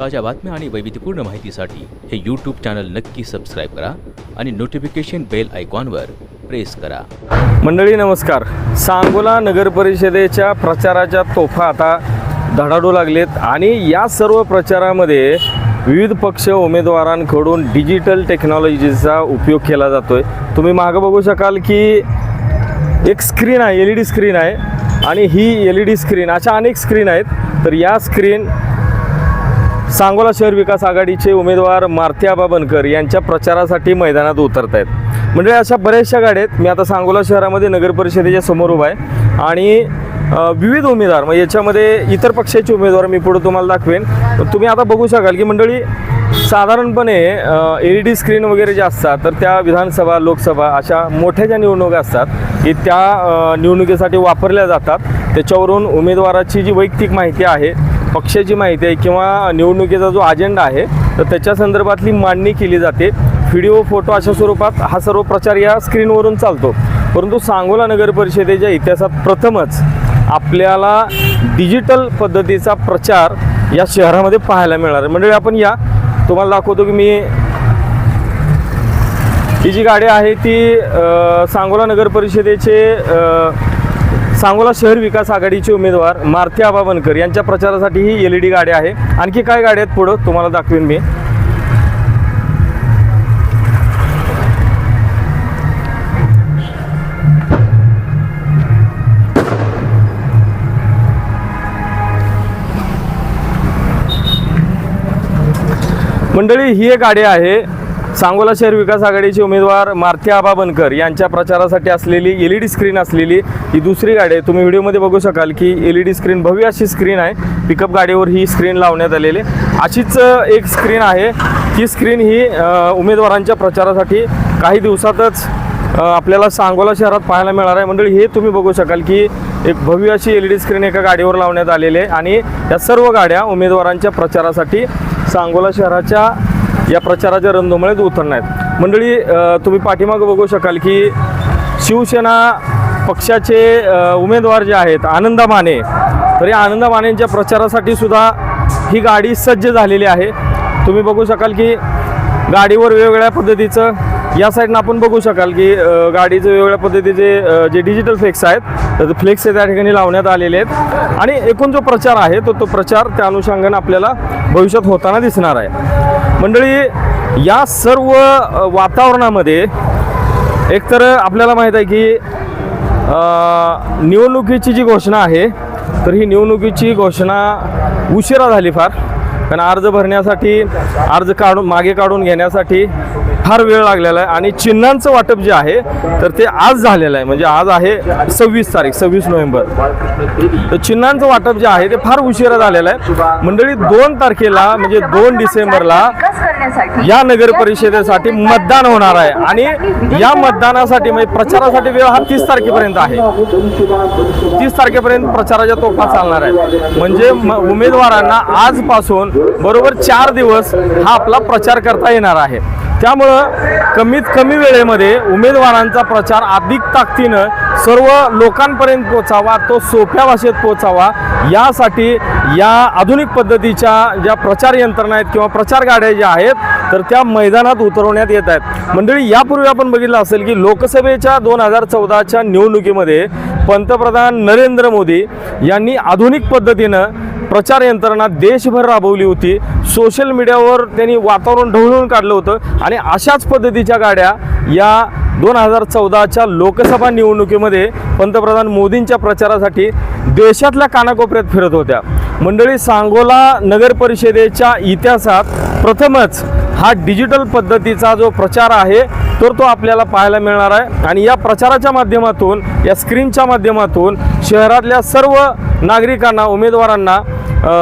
ताज्या बातम्या आणि वैविध्यपूर्ण माहितीसाठी हे यूट्यूब चॅनल नक्की सबस्क्राईब करा आणि नोटिफिकेशन बेल आयकॉनवर प्रेस करा. मंडळी नमस्कार. सांगोला नगर परिषदेच्या प्रचाराच्या तोफा आता धडाडू लागलेत आणि या सर्व प्रचारामध्ये विविध पक्ष उमेदवारांकडून डिजिटल टेक्नॉलॉजीचा उपयोग केला जातोय. तुम्ही मागं बघू शकाल की एक स्क्रीन आहे एल ई डी स्क्रीन आहे आणि ही एल ई डी स्क्रीन अशा अनेक स्क्रीन आहेत. तर या स्क्रीन सांगोला शहर विकास आघाडीचे उमेदवार मारत्याबा बनकर यांच्या प्रचारासाठी मैदानात उतरत आहेत म्हणजे अशा बऱ्याचशा गाड्या आहेत. मी आता सांगोला शहरामध्ये नगर परिषदेच्या समोर उभा आहे. आणि विविध उमेदवार मग याच्यामध्ये इतर पक्षाचे उमेदवार मी पुढे तुम्हाला दाखवेन. तुम्ही आता बघू शकाल की मंडळी साधारणपणे एल ई डी स्क्रीन वगैरे ज्या असतात तर त्या विधानसभा लोकसभा अशा मोठ्या ज्या निवडणुका असतात की त्या निवडणुकीसाठी वापरल्या जातात. त्याच्यावरून उमेदवाराची जी वैयक्तिक माहिती आहे पक्षाची माहिती आहे किंवा निवडणुकीचा जो अजेंडा आहे तर त्याच्या संदर्भातली मांडणी केली जाते. व्हिडिओ फोटो अशा स्वरूपात हा सर्व प्रचार या स्क्रीनवरून चालतो. परंतु सांगोला नगर परिषदेच्या इतिहासात प्रथमच आपल्याला डिजिटल पद्धतीचा प्रचार या शहरामध्ये पाहायला मिळणार आहे. म्हणजे आपण या. तुम्हाला दाखवतो की मी ही जी गाडी आहे ती सांगोला नगर परिषदेचे सांगोला शहर विकास आघाडीचे उमेदवार मारुती आबाबनकर यांच्या प्रचारासाठी ही एल ई डी गाडी आहे. आणखी काय गाड्या आहेत पुढं? तुम्हाला दाखवेन मी. मंडळी ही एक गाडी आहे. सांगोला शहर विकास आघाडीचे उमेदवार मारुती आबा बनकर यांच्या प्रचारासाठी असलेली एल ई डी स्क्रीन असलेली ही दुसरी गाडी आहे. तुम्ही व्हिडिओमध्ये बघू शकाल की एल ई डी स्क्रीन भव्य अशी स्क्रीन आहे. पिकअप गाडीवर ही स्क्रीन लावण्यात आलेली आहे. अशीच एक स्क्रीन आहे. ती स्क्रीन ही उमेदवारांच्या प्रचारासाठी काही दिवसातच आपल्याला सांगोला शहरात पाहायला मिळणार आहे. मंडळी हे तुम्ही बघू शकाल की एक भव्य अशी एल ई डी स्क्रीन एका गाडीवर लावण्यात आलेली आहे. आणि या सर्व गाड्या उमेदवारांच्या प्रचारासाठी सांगोला शहराच्या या प्रचाराच्या रणधुमाळीत उतरणार आहेत. मंडळी तुम्ही पाठीमागं बघू शकाल की शिवसेना पक्षाचे उमेदवार जे आहेत आनंदा माने तर या आनंदा मानेंच्या प्रचारासाठी सुद्धा ही गाडी सज्ज झालेली आहे. तुम्ही बघू शकाल की गाडीवर वेगवेगळ्या पद्धतीचं या साईडनं आपण बघू शकाल की गाडीचे वेगवेगळ्या पद्धतीचे जे डिजिटल फ्लेक्स आहेत तर फ्लेक्स त्या ठिकाणी लावण्यात आलेले आहेत. आणि एकूण जो प्रचार आहे तो तो प्रचार त्या अनुषंगाने आपल्याला भविष्यात होताना दिसणार आहे. मंडळी या सर्व वातावरणामध्ये एकतर आपल्याला माहीत आहे की निवडणुकीची जी घोषणा आहे तर ही निवडणुकीची घोषणा उशिरा झाली फार. कारण अर्ज भरण्यासाठी अर्ज काढून मागे काढून घेण्यासाठी फार वेळ लागलेला आहे आणि चिन्हांचं वाटप जे आहे तर ते आज झालेलं आहे. म्हणजे आज आहे सव्वीस तारीख सव्वीस नोव्हेंबर. तर चिन्हांचं वाटप जे आहे ते फार उशिरा झालेलं आहे. मंडळी दोन तारखेला म्हणजे दोन डिसेंबरला या नगर परिषदेसाठी मतदान होणार आहे. आणि या मतदानासाठी म्हणजे प्रचारासाठी वेळ हा तीस तारखेपर्यंत आहे. तीस तारखेपर्यंत प्रचाराच्या तोफा चालणार आहे म्हणजे उमेदवारांना आजपासून बरोबर चार दिवस हा आपला प्रचार करता येणार आहे. त्यामुळं कमीत कमी वेळेमध्ये उमेदवारांचा प्रचार अधिक ताकदीनं सर्व लोकांपर्यंत पोचावा तो सोप्या भाषेत पोचावा यासाठी या आधुनिक पद्धतीच्या ज्या प्रचार यंत्रणा आहेत किंवा प्रचार गाड्या ज्या आहेत तर त्या मैदानात उतरवण्यात येत आहेत. मंडळी यापूर्वी आपण बघितलं असेल की लोकसभेच्या दोन हजार चौदाच्या निवडणुकीमध्ये पंतप्रधान नरेंद्र मोदी यांनी आधुनिक पद्धतीनं प्रचार यंत्रणा देशभर राबवली होती. सोशल मीडियावर त्यांनी वातावरण ढवळून काढलं होतं. आणि अशाच पद्धतीच्या गाड्या या दोन हजार चौदाच्या लोकसभा निवडणुकीमध्ये पंतप्रधान मोदींच्या प्रचारासाठी देशातल्या कानाकोपऱ्यात फिरत होत्या. मंडळी सांगोला नगर परिषदेच्या इतिहासात प्रथमच हा डिजिटल पद्धतीचा जो प्रचार आहे तर तो आपल्याला पाहायला मिळणार आहे. आणि या प्रचाराच्या माध्यमातून या स्क्रीनच्या माध्यमातून शहरातल्या सर्व नागरिकांना उमेदवारांना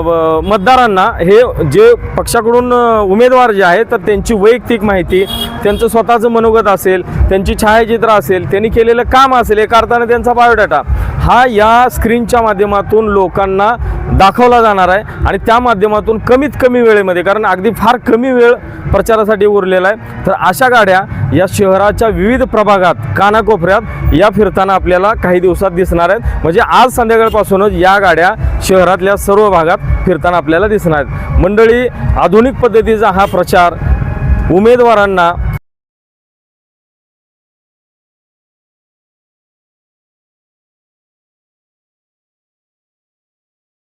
व- मतदारांना हे जे पक्षाकडून उमेदवार जे आहेत तर त्यांची वैयक्तिक माहिती त्यांचं स्वतःचं मनोगत असेल त्यांची छायाचित्र असेल त्यांनी केलेलं काम असेल एका अर्थाने त्यांचा बायोडाटा हा या स्क्रीनच्या माध्यमातून लोकांना दाखवला जाणार आहे आणि त्या माध्यमातून कमीत कमी वेळेमध्ये कारण अगदी फार कमी वेळ प्रचारासाठी उरलेला आहे तर अशा गाड्या या शहराच्या विविध प्रभागात कानाकोपऱ्यात या फिरताना आपल्याला काही दिवसात दिसणार आहेत. म्हणजे आज संध्याकाळपासूनच या गाड्या शहरातल्या सर्व भागात फिरताना आपल्याला दिसणार आहेत. मंडळी आधुनिक पद्धतीचा हा प्रचार उमेदवारांना